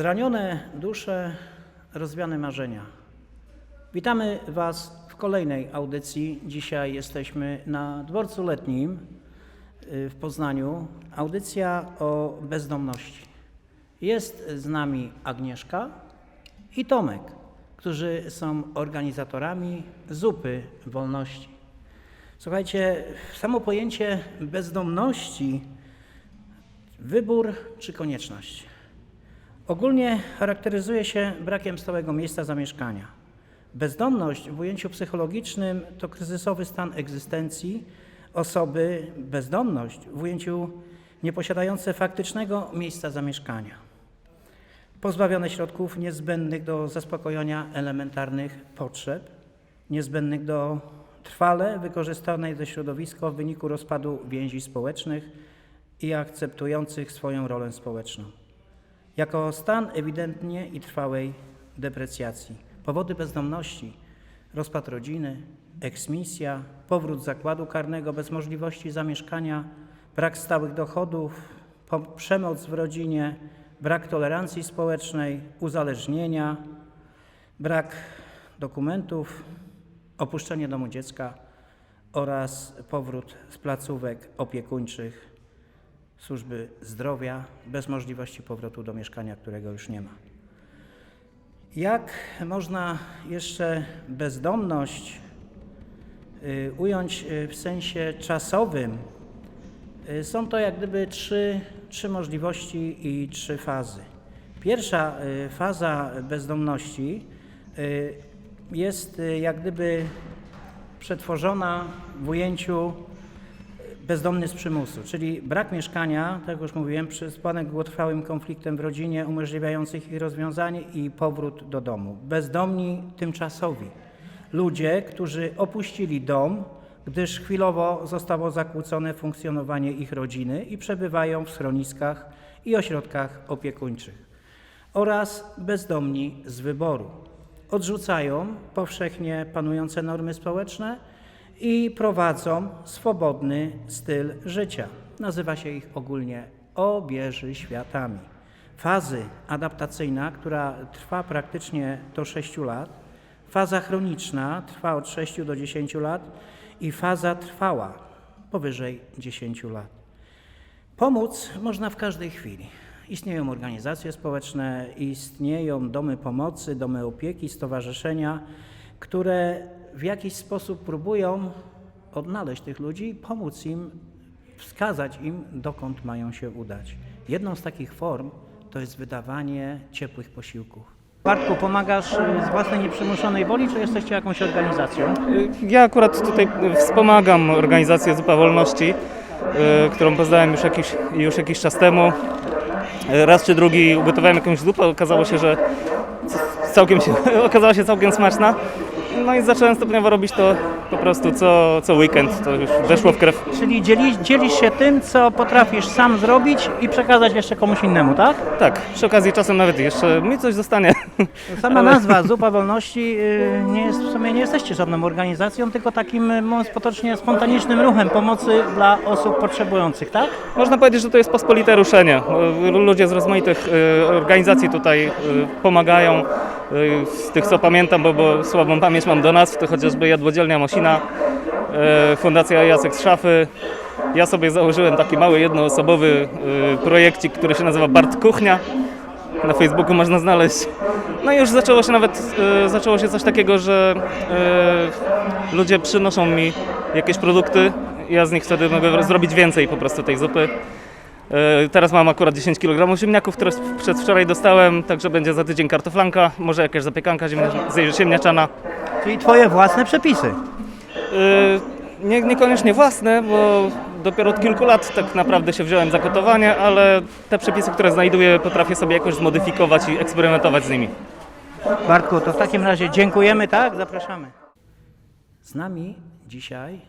Zranione dusze, rozwiane marzenia. Witamy Was w kolejnej audycji. Dzisiaj jesteśmy na dworcu letnim y, w Poznaniu. Audycja o bezdomności. Jest z nami Agnieszka i Tomek, którzy są organizatorami zupy wolności. Słuchajcie, samo pojęcie bezdomności wybór czy konieczność. Ogólnie charakteryzuje się brakiem stałego miejsca zamieszkania. Bezdomność w ujęciu psychologicznym to kryzysowy stan egzystencji osoby, bezdomność w ujęciu nieposiadające faktycznego miejsca zamieszkania. Pozbawione środków niezbędnych do zaspokojenia elementarnych potrzeb, niezbędnych do trwale wykorzystanej ze środowiska w wyniku rozpadu więzi społecznych i akceptujących swoją rolę społeczną jako stan ewidentnie i trwałej deprecjacji. Powody bezdomności, rozpad rodziny, eksmisja, powrót zakładu karnego bez możliwości zamieszkania, brak stałych dochodów, przemoc w rodzinie, brak tolerancji społecznej, uzależnienia, brak dokumentów, opuszczenie domu dziecka oraz powrót z placówek opiekuńczych służby zdrowia bez możliwości powrotu do mieszkania, którego już nie ma. Jak można jeszcze bezdomność y, ująć y, w sensie czasowym? Y, Są to jak gdyby trzy, trzy możliwości i trzy fazy. Pierwsza faza bezdomności jest jak gdyby przetworzona w ujęciu bezdomny z przymusu, czyli brak mieszkania, tak jak już mówiłem, przyspanek długotrwałym konfliktem w rodzinie, umożliwiających ich rozwiązanie i powrót do domu. Bezdomni tymczasowi. Ludzie, którzy opuścili dom, gdyż chwilowo zostało zakłócone funkcjonowanie ich rodziny i przebywają w schroniskach i ośrodkach opiekuńczych. Oraz bezdomni z wyboru. Odrzucają powszechnie panujące normy społeczne i prowadzą swobodny styl życia. Nazywa się ich ogólnie obieży światami. Fazy adaptacyjna, która trwa praktycznie do 6 lat, faza chroniczna trwa od 6 do 10 lat i faza trwała powyżej 10 lat. Pomóc można w każdej chwili. Istnieją organizacje społeczne, istnieją domy pomocy, domy opieki, stowarzyszenia, które w jakiś sposób próbują odnaleźć tych ludzi pomóc im, wskazać im, dokąd mają się udać. Jedną z takich form to jest wydawanie ciepłych posiłków. Bartku, pomagasz z własnej nieprzymuszonej woli, czy jesteście jakąś organizacją? Ja akurat tutaj wspomagam organizację Zupa Wolności, y, którą poznałem już jakiś, już jakiś czas temu. Y, Raz czy drugi ugotowałem jakąś zupę, okazało się, że całkiem się, okazała się całkiem smaczna. No i zacząłem stopniowo robić to po prostu co, co weekend, to już weszło w krew. Czyli dzieli, dzielisz się tym, co potrafisz sam zrobić i przekazać jeszcze komuś innemu, tak? Tak, przy okazji czasem nawet jeszcze mi coś zostanie. Sama nazwa Zupa Wolności y, nie jest, w sumie nie jesteście żadną organizacją, tylko takim, y, mówiąc potocznie, spontanicznym ruchem pomocy dla osób potrzebujących, tak? Można powiedzieć, że to jest pospolite ruszenie. Y, Ludzie z rozmaitych organizacji tutaj pomagają. Y, Z tych co pamiętam, bo, bo słabą pamięć mam do nazw, to chociażby Jadłodzielnia Mosina, y, Fundacja Jacek z Szafy. Ja sobie założyłem taki mały jednoosobowy y, projekcik, który się nazywa Bart Kuchnia. Na Facebooku można znaleźć. No i już zaczęło się nawet zaczęło się coś takiego, że ludzie przynoszą mi jakieś produkty. Ja z nich wtedy mogę zrobić więcej po prostu tej zupy. Y, Teraz mam akurat 10 kg ziemniaków, które przedwczoraj dostałem, także będzie za tydzień kartoflanka, może jakaś zapiekanka ziemnia- ziemniaczana. Czyli twoje własne przepisy. Y, Nie, niekoniecznie własne, bo dopiero od kilku lat tak naprawdę się wziąłem za gotowanie, ale te przepisy, które znajduję, potrafię sobie jakoś zmodyfikować i eksperymentować z nimi. Bartku, to w takim razie dziękujemy, tak? Zapraszamy. Z nami dzisiaj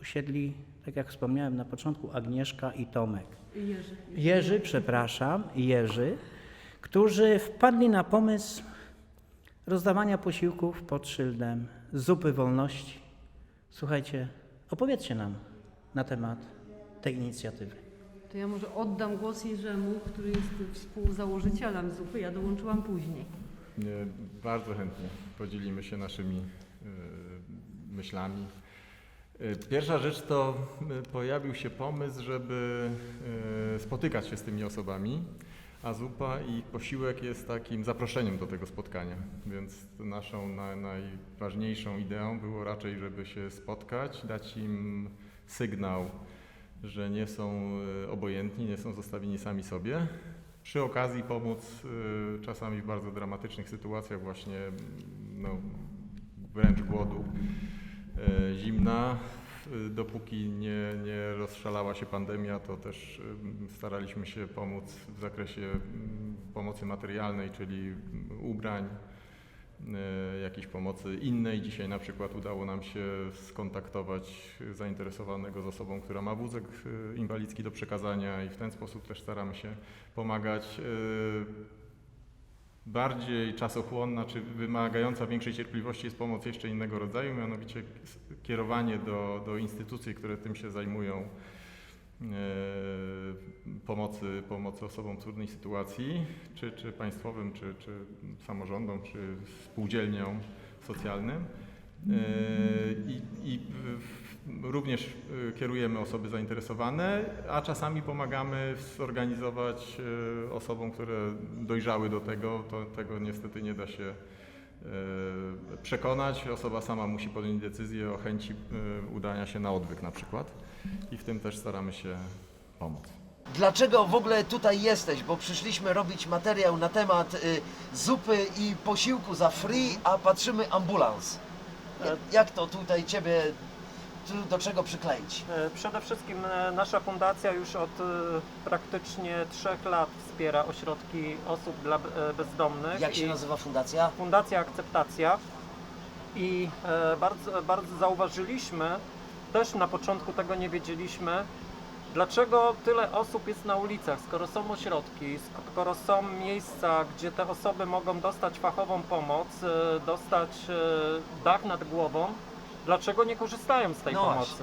usiedli, tak jak wspomniałem na początku, Agnieszka i Tomek. Jerzy. Jerzy, przepraszam, Jerzy, którzy wpadli na pomysł rozdawania posiłków pod szyldem zupy wolności. Słuchajcie, opowiedzcie nam na temat tej inicjatywy. To ja może oddam głos Jerzemu, który jest współzałożycielem zupy. Ja dołączyłam później. Nie, bardzo chętnie podzielimy się naszymi y, myślami. Y, Pierwsza rzecz to y, pojawił się pomysł, żeby y, spotykać się z tymi osobami, a zupa i posiłek jest takim zaproszeniem do tego spotkania. Więc naszą na, najważniejszą ideą było raczej, żeby się spotkać, dać im sygnał, że nie są obojętni, nie są zostawieni sami sobie. Przy okazji pomóc czasami w bardzo dramatycznych sytuacjach, właśnie no, wręcz głodu, zimna. Y, Dopóki nie, nie rozszalała się pandemia, to też y, staraliśmy się pomóc w zakresie pomocy materialnej, czyli ubrań, jakiejś pomocy innej. Dzisiaj na przykład udało nam się skontaktować zainteresowanego z osobą, która ma wózek inwalidzki do przekazania i w ten sposób też staramy się pomagać. Bardziej czasochłonna czy wymagająca większej cierpliwości jest pomoc jeszcze innego rodzaju, mianowicie kierowanie do, do instytucji, które tym się zajmują, e, pomocy, pomocy osobom w trudnej sytuacji, czy, czy państwowym, czy, czy samorządom, czy spółdzielniom socjalnym. E, I, i również e, kierujemy osoby zainteresowane, a czasami pomagamy zorganizować e, osobom, które dojrzały do tego. To, tego niestety nie da się e, przekonać. Osoba sama musi podjąć decyzję o chęci e, udania się na odwyk na przykład i w tym też staramy się pomóc. Dlaczego w ogóle tutaj jesteś? Bo przyszliśmy robić materiał na temat y, zupy i posiłku za free, a patrzymy ambulans. Ja- Jak to tutaj Ciebie do czego przykleić? E, Przede wszystkim e, nasza fundacja już od e, praktycznie trzech lat wspiera ośrodki osób dla bezdomnych. Jak się nazywa fundacja? Fundacja Akceptacja. I bardzo, bardzo zauważyliśmy, też na początku tego nie wiedzieliśmy, dlaczego tyle osób jest na ulicach, skoro są ośrodki, skoro są miejsca, gdzie te osoby mogą dostać fachową pomoc, dostać dach nad głową, dlaczego nie korzystają z tej No pomocy?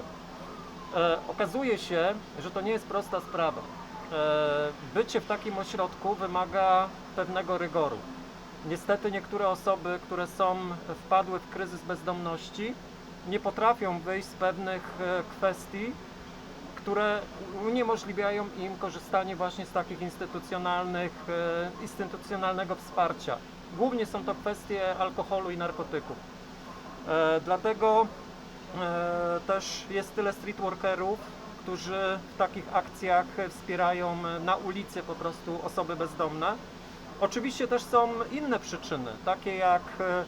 E, okazuje się, że to nie jest prosta sprawa. E, bycie w takim ośrodku wymaga pewnego rygoru. Niestety niektóre osoby, które są wpadły w kryzys bezdomności, nie potrafią wyjść z pewnych e, kwestii, które uniemożliwiają im korzystanie właśnie z takich instytucjonalnych, e, instytucjonalnego wsparcia. Głównie są to kwestie alkoholu i narkotyków. E, dlatego e, też jest tyle street workerów, którzy w takich akcjach wspierają na ulicy po prostu osoby bezdomne. Oczywiście też są inne przyczyny, takie jak, e,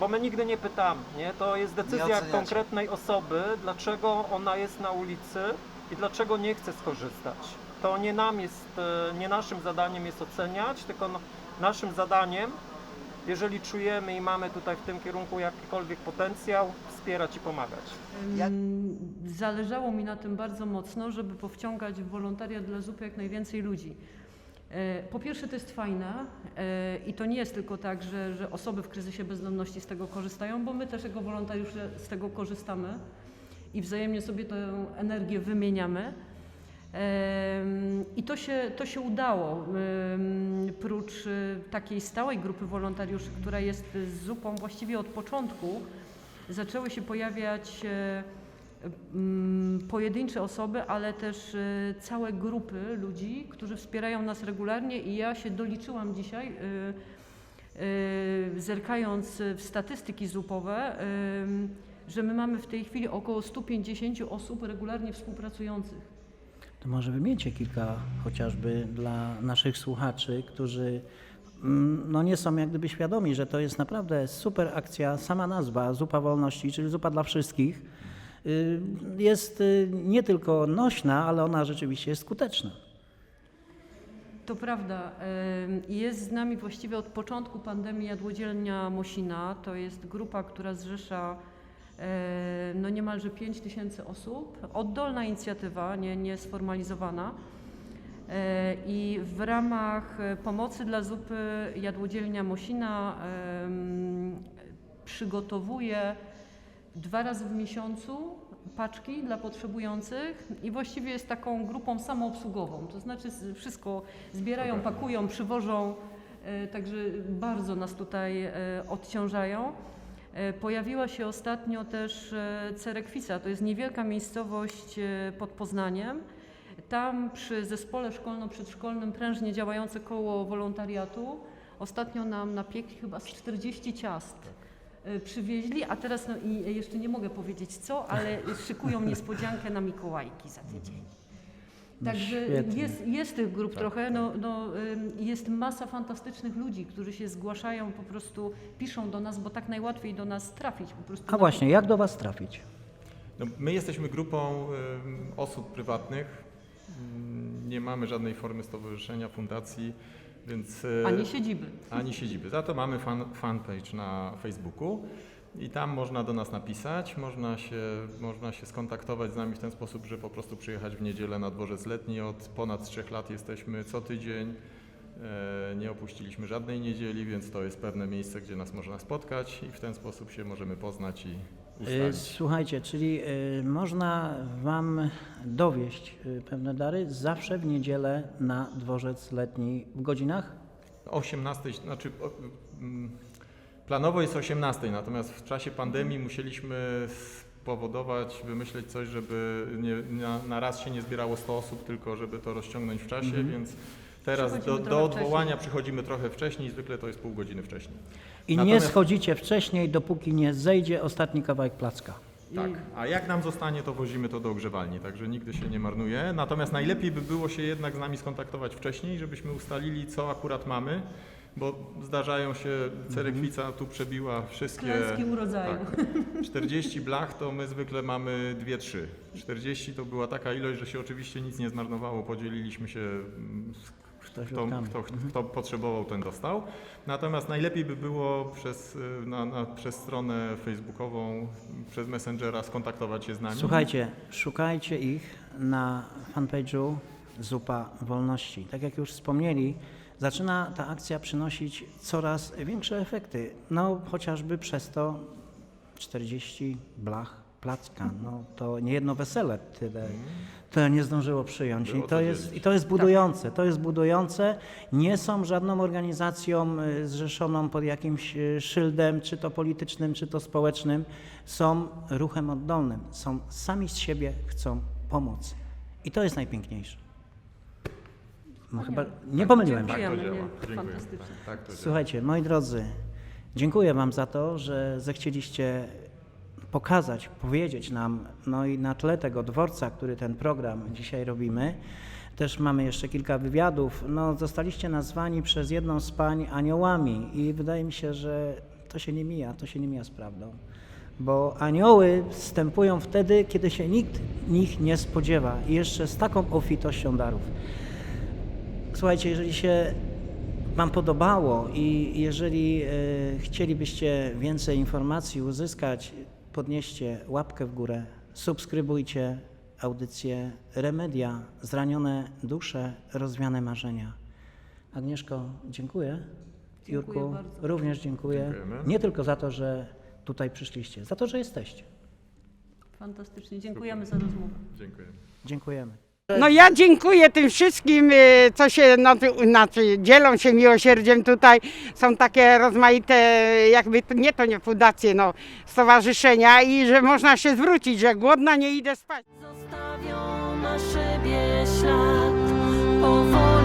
bo my nigdy nie pytamy, nie? to jest decyzja konkretnej osoby, dlaczego ona jest na ulicy i dlaczego nie chce skorzystać. To nie nam jest, nie naszym zadaniem jest oceniać, tylko no, naszym zadaniem jeżeli czujemy i mamy tutaj w tym kierunku jakikolwiek potencjał, wspierać i pomagać. Zależało mi na tym bardzo mocno, żeby powciągać w wolontariat dla zupy jak najwięcej ludzi. E, Po pierwsze to jest fajne e, i to nie jest tylko tak, że, że osoby w kryzysie bezdomności z tego korzystają, bo my też jako wolontariusze z tego korzystamy i wzajemnie sobie tę energię wymieniamy. I to się, to się udało. Prócz y, takiej stałej grupy wolontariuszy, która jest z zupą właściwie od początku, zaczęły się pojawiać e, mm, pojedyncze osoby, ale też e, całe grupy ludzi, którzy wspierają nas regularnie i ja się doliczyłam dzisiaj, e, zerkając w statystyki zupowe, że my mamy w tej chwili około 150 osób regularnie współpracujących. To może wymieńcie kilka chociażby dla naszych słuchaczy, którzy mm, no nie są jak gdyby świadomi, że to jest naprawdę super akcja, sama nazwa Zupa Wolności, czyli zupa dla wszystkich, y, jest y, nie tylko nośna, ale ona rzeczywiście jest skuteczna. To prawda. Em, Jest z nami właściwie od początku pandemii Jadłodzielnia Mosina. To jest grupa, która zrzesza no niemalże 5 tysięcy osób. Oddolna inicjatywa, nie, nie sformalizowana. E, I w ramach e, pomocy dla zupy Jadłodzielnia Mosina przygotowuje dwa razy w miesiącu paczki dla potrzebujących i właściwie jest taką grupą samoobsługową. To znaczy wszystko zbierają, pakują, przywożą, e, także bardzo nas tutaj e, odciążają. E, Pojawiła się ostatnio też e, Cerekwica, to jest niewielka miejscowość e, pod Poznaniem. Tam przy zespole szkolno-przedszkolnym prężnie działające koło wolontariatu ostatnio nam napiekli chyba z 40 ciast. e, Przywieźli, a teraz no, i jeszcze nie mogę powiedzieć co, ale szykują niespodziankę na Mikołajki za tydzień. No Także świetnie. jest, jest tych grup trochę, no, no, jest masa fantastycznych ludzi, którzy się zgłaszają, po prostu piszą do nas, bo tak najłatwiej do nas trafić. Po prostu A właśnie, jak do Was trafić? No, my jesteśmy grupą ym, osób prywatnych. Ym, Nie mamy żadnej formy stowarzyszenia, fundacji, więc. y, Ani siedziby. ani siedziby. Za to mamy fan, fanpage na Facebooku i tam można do nas napisać, można się, można się skontaktować z nami w ten sposób, że po prostu przyjechać w niedzielę na dworzec letni. Od ponad trzech lat jesteśmy co tydzień. E, Nie opuściliśmy żadnej niedzieli, więc to jest pewne miejsce, gdzie nas można spotkać i w ten sposób się możemy poznać i Y, ustalić. Słuchajcie, czyli y, można Wam dowieść pewne dary zawsze w niedzielę na dworzec letni w godzinach? 18, znaczy mm, planowo jest 18, natomiast w czasie pandemii musieliśmy spowodować, wymyśleć coś, żeby nie, na, na raz się nie zbierało 100 osób, tylko żeby to rozciągnąć w czasie, Mhm. więc teraz do, Przychodzimy do trochę odwołania wcześniej. przychodzimy trochę wcześniej, zwykle to jest pół godziny wcześniej. I nie Natomiast- schodzicie wcześniej, dopóki nie zejdzie ostatni kawałek placka. Tak, a jak nam zostanie, to wozimy to do ogrzewalni, także nigdy się nie marnuje. Natomiast najlepiej by było się jednak z nami skontaktować wcześniej, żebyśmy ustalili, co akurat mamy, bo zdarzają się, cerekwica tu przebiła wszystkie... Klęski urodzaju. Tak. 40 blach to my zwykle mamy 2-3. 40 to była taka ilość, że się oczywiście nic nie zmarnowało, podzieliliśmy się, Kto kto, kto, kto potrzebował, ten dostał. Natomiast najlepiej by było przez, y, na, na, przez stronę facebookową, przez Messengera skontaktować się z nami. Słuchajcie, szukajcie ich na fanpage'u Zupa Wolności. Tak jak już wspomnieli, zaczyna ta akcja przynosić coraz większe efekty. No chociażby przez to 40 blach placka. No to nie jedno wesele tyle. To nie zdążyło przyjąć. I Było to, to jest. I to jest budujące. To jest budujące. Nie są żadną organizacją y, zrzeszoną pod jakimś y, szyldem, czy to politycznym, czy to społecznym. Są ruchem oddolnym. Są sami z siebie chcą pomóc. I to jest najpiękniejsze. No, chyba nie pomyliłem się. Tak to Dziękujemy, działa. nie, Dziękuję. fantastycznie. Tak, tak to działa. Słuchajcie, moi drodzy, dziękuję Wam za to, że zechcieliście pokazać, powiedzieć nam, no i na tle tego dworca, który ten program dzisiaj robimy, też mamy jeszcze kilka wywiadów. No, zostaliście nazwani przez jedną z pań aniołami i wydaje mi się, że to się nie mija, to się nie mija z prawdą. Bo anioły wstępują wtedy, kiedy się nikt nich nie spodziewa i jeszcze z taką obfitością darów. Słuchajcie, jeżeli się Wam podobało i jeżeli e, chcielibyście więcej informacji uzyskać, podnieście łapkę w górę, subskrybujcie audycję Remedia, zranione dusze, rozwiane marzenia. Agnieszko, dziękuję. Dziękuję Jurku, bardzo. również dziękuję. Dziękujemy. Nie tylko za to, że tutaj przyszliście, za to, że jesteście. Fantastycznie. Dziękujemy za rozmowę. Dziękuję. Dziękujemy. No ja dziękuję tym wszystkim, y, co się no, ty- znaczy, dzielą się miłosierdziem tutaj. Są takie rozmaite, jakby to, nie to nie fundacje, no stowarzyszenia i że można się zwrócić, że głodna nie idę spać. Zostawią na szybie ślad powoli